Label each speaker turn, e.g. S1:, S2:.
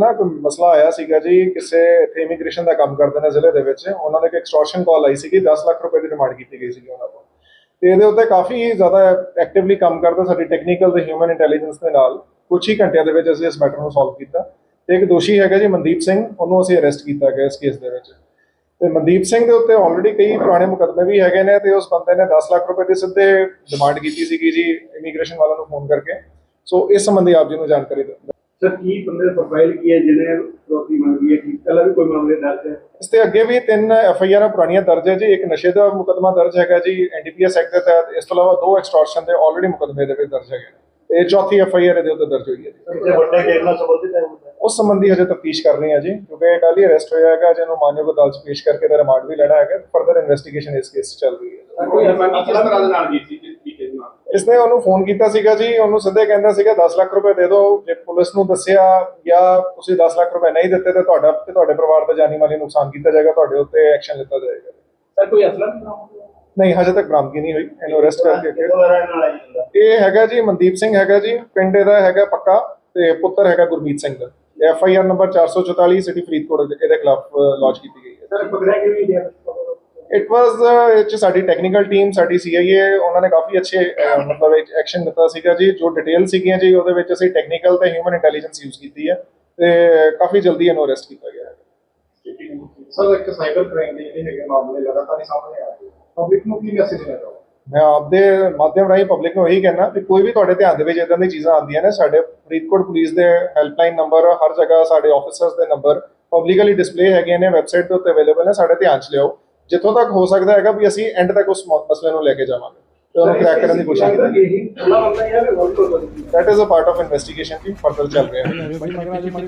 S1: ਨਾ ਕੋਈ ਮਸਲਾ ਆਇਆ ਸੀਗਾ ਜੀ, ਕਿਸੇ ਇੱਥੇ ਇਮੀਗ੍ਰੇਸ਼ਨ ਦਾ ਕੰਮ ਕਰਦੇ ਨੇ ਜ਼ਿਲ੍ਹੇ ਦੇ ਵਿੱਚ, ਉਹਨਾਂ ਨੇ ਇੱਕ ਐਕਸਟੋਰਸ਼ਨ ਕਾਲ ਆਈ ਸੀਗੀ 10 ਲੱਖ ਰੁਪਏ ਦੀ ਡਿਮਾਂਡ ਕੀਤੀ ਗਈ ਸੀਗੀ ਉਹਨਾਂ ਤੋਂ ਤੇ ਇਹਦੇ ਉੱਤੇ ਕਾਫੀ ਜ਼ਿਆਦਾ ਐਕਟਿਵਲੀ ਕੰਮ ਕਰਦਾ ਸਾਡੀ ਟੈਕਨੀਕਲ ਤੇ ਹਿਊਮਨ ਇੰਟੈਲੀਜੈਂਸ ਦੇ ਨਾਲ ਕੁਝ ਹੀ ਘੰਟਿਆਂ ਦੇ ਵਿੱਚ ਅਸੀਂ ਇਸ ਮੈਟਰ ਨੂੰ ਸੋਲਵ ਕੀਤਾ। ਤੇ ਇੱਕ ਦੋਸ਼ੀ ਹੈਗਾ ਜੀ, ਮਨਦੀਪ ਸਿੰਘ, ਉਹਨੂੰ ਅਸੀਂ ਅਰੈਸਟ ਕੀਤਾ ਗਿਆ ਇਸ ਕੇਸ ਦੇ ਵਿੱਚ। ਤੇ ਮਨਦੀਪ ਸਿੰਘ ਦੇ ਉੱਤੇ ਆਲਰੇਡੀ ਕਈ ਪੁਰਾਣੇ ਮੁਕੱਦਮੇ ਵੀ ਹੈਗੇ ਨੇ ਤੇ ਉਸ ਬੰਦੇ ਨੇ 10 ਲੱਖ ਰੁਪਏ ਦੀ ਸਿੱਧੇ ਡਿਮਾਂਡ ਕੀਤੀ ਸੀਗੀ ਜੀ ਇਮੀਗ੍ਰੇਸ਼ਨ ਵਾਲਿਆਂ ਨੂੰ ਫੋਨ ਕਰਕੇ। ਸੋ ਇਸ ਸੰਬੰਧੀ ਆਪ ਜੀ ਨੂੰ ਜਾਣਕਾਰੀ
S2: ਸਰ ਕੀ ਬੰਦੇ ਦਾ ਪ੍ਰੋਫਾਈਲ ਕੀ ਹੈ? ਜਿਹਨੇ ਫਰੋਤੀ ਮੰਗੀ ਹੈ ਕਿ ਪਹਿਲਾਂ ਵੀ ਕੋਈ ਮਾਮਲੇ ਦਰਜ ਹੈ?
S1: ਇਸ ਤੇ ਅੱਗੇ ਵੀ ਤਿੰਨ ਐਫ ਆਈ ਆਰ ਪੁਰਾਣੀਆਂ ਦਰਜ ਹੈ ਜੀ। ਇੱਕ ਨਸ਼ੇ ਦਾ ਮੁਕੱਦਮਾ ਦਰਜ ਹੈਗਾ ਜੀ ਐਨਡੀਪੀਐਸ ਐਕਟ ਦੇ ਤਹਿਤ। ਇਸ ਤੋਂ ਇਲਾਵਾ ਦੋ ਐਕਸਟੋਰਸ਼ਨ ਦੇ ਆਲਰੇਡੀ ਮੁਕੱਦਮੇ ਦੇ ਵਿੱਚ ਦਰਜ ਹੈਗੇ ਨੇ। ਇਹ ਚੌਥੀ ਐਫ ਆਈ ਆਰ ਇਹਦੇ ਉੱਤੇ ਦਰਜ ਹੋਈ ਹੈ ਜੀ।
S2: ਵੱਡੇ ਕੇਸ ਨਾਲ ਸੰਬੰਧਿਤ ਹੈ
S1: ਉਸ ਸੰਬੰਧੀ ਹਜੇ ਤਫਤੀਸ਼ ਕਰ ਰਹੇ ਹਾਂ ਜੀ ਕਿਉਂਕਿ ਕੱਲ ਹੀ ਅਰੈਸਟ ਹੋਇਆ ਹੈਗਾ। ਜਿਹਨੂੰ ਮਾਨਯੋਗ ਅਦਾਲਤ ਪੇਸ਼ ਕਰਕੇ ਦਾ ਰਿਮਾਂਡ ਵੀ ਲੈਣਾ ਹੈਗਾ। ਫਰਦਰ ਇਨਵੈਸਟੀਗੇਸ਼ਨ ਇਸ ਕੇਸ 'ਚ ਚੱਲ ਰਹੀ ਹੈ।
S2: ਕੋਈ ਅਸਾਨੀ ਕਿਸ ਤਰ੍ਹਾਂ ਦੇ ਨਾਲ ਗਈ ਸੀ
S1: ਇਸਨੇ ਉਹਨੂੰ ਫੋਨ ਕੀਤਾ ਸੀਗਾ ਜੀ ਉਹਨੂੰ ਸਿੱਧੇ ਕਹਿੰਦਾ ਸੀਗਾ 10 ਲੱਖ ਰੁਪਏ ਦੇ ਦਿਓ। ਜੇ ਪੁਲਿਸ ਨੂੰ ਦੱਸਿਆ ਜਾਂ ਤੁਸੀਂ 10 ਲੱਖ ਰੁਪਏ ਨਹੀਂ ਦਿੱਤੇ ਤੇ ਤੁਹਾਡਾ ਤੇ ਤੁਹਾਡੇ ਪਰਿਵਾਰ ਦਾ ਜਾਨੀ ਮਾਲੀ ਨੁਕਸਾਨ ਕੀਤਾ ਜਾਏਗਾ ਤੁਹਾਡੇ ਉੱਤੇ ਐਕਸ਼ਨ ਲਿੱਤਾ ਜਾਏਗਾ।
S2: ਸਰ ਕੋਈ ਅਸਲਾ ਨਹੀਂ
S1: ਹਜੇ ਤੱਕ ਬਰਾਮਦਗੀ ਨਹੀਂ ਹੋਈ। ਇਹਨੂੰ ਅਰੈਸਟ ਕਰਕੇ ਇਹ ਹੈਗਾ ਜੀ ਮਨਦੀਪ ਸਿੰਘ ਹੈਗਾ ਜੀ ਪਿੰਡ ਇਹਦਾ ਹੈਗਾ ਪੱਕਾ ਤੇ ਪੁੱਤਰ ਹੈਗਾ ਗੁਰਮੀਤ ਸਿੰਘ ਦਾ। F I R number 444 city Faridkot ਇਹਦੇ ਖਿਲਾਫ ਲਾਂਚ ਕੀਤੀ ਗਈ ਹੈ।
S2: ਸਰ ਪਕੜਿਆ ਕਿ ਵੀ ਗਿਆ?
S1: ਇਟ ਵਾਸ ਇਹ 'ਚ ਸਾਡੀ ਟੈਕਨੀਕਲ ਟੀਮ ਸਾਡੀ ਸੀਆਈਏ ਉਹਨਾਂ ਨੇ ਕਾਫੀ ਅੱਛੇ ਮਤਲਬ ਐਕਸ਼ਨ ਦਿੱਤਾ ਸੀਗਾ ਜੀ ਜੋ ਡਿਟੇਲ ਸੀਗੀਆਂ ਜੀ ਉਹਦੇ ਵਿੱਚ ਅਸੀਂ ਟੈਕਨੀਕਲ ਤੇ ਹਿਊਮਨ ਇੰਟੈਲੀਜੈਂਸ ਯੂਜ਼ ਕੀਤੀ ਹੈ ਤੇ ਕਾਫੀ ਜਲਦੀ ਇਹਨੂੰ ਅਰੈਸਟ ਕੀਤਾ ਗਿਆ ਹੈ
S3: ਸਰ ਇੱਕ ਸਾਈਬਰ ਕ੍ਰਾਈਮ ਦੇ ਜਿਹੜੇ ਹੈਗੇ ਮਾਮਲੇ ਲਗਾਤਾਰ ਸਾਹਮਣੇ ਆ ਰਹੇ ਪਬਲਿਕ ਨੂੰ ਕੀ ਮੈਸੇਜ ਦੇਣਾ ਚਾਹੋ
S1: ਮੈਂ ਆਪਦੇ ਮਾਧਿਅਮ ਰਾਹੀਂ ਪਬਲਿਕ ਨੂੰ ਇਹੀ ਕਹਿਣਾ ਕਿ ਕੋਈ ਵੀ ਤੁਹਾਡੇ ਧਿਆਨ ਦੇ ਵਿੱਚ ਇਦਾਂ ਦੀ ਚੀਜ਼ਾਂ ਆਉਂਦੀਆਂ ਨੇ ਸਾਡੇ ਫਰੀਦਕੋਟ ਪੁਲਿਸ ਦੇ ਹੈਲਪਲਾਈਨ ਨੰਬਰ ਹਰ ਜਗ੍ਹਾ ਸਾਡੇ ਆਫੀਸਰਸ ਦੇ ਨੰਬਰ ਪਬਲਿਕਲੀ ਡਿਸਪਲੇ ਹੈਗੇ ਨੇ ਵੈਬਸਾਈਟ ਉੱਤੇ ਅਵੇਲੇਬਲ ਨੇ ਸਾਡੇ ਧਿਆਨ 'ਚ ਲਿਆਓ। ਜਿੱਥੋਂ ਤੱਕ ਹੋ ਸਕਦਾ ਹੈਗਾ ਵੀ ਅਸੀਂ ਐਂਡ ਤੱਕ ਉਸ ਮਸਲੇ ਨੂੰ ਲੈ ਕੇ ਜਾਵਾਂਗੇ। ਤੇ ਉਹਨੂੰ ਕ੍ਰੈਕ ਕਰਨ ਦੀ ਕੋਸ਼ਿਸ਼ ਕਰਾਂਗੇ। that is a part of investigation ਵੀ ਫਰਦਰ ਚੱਲ ਰਿਹਾ ਹੈ।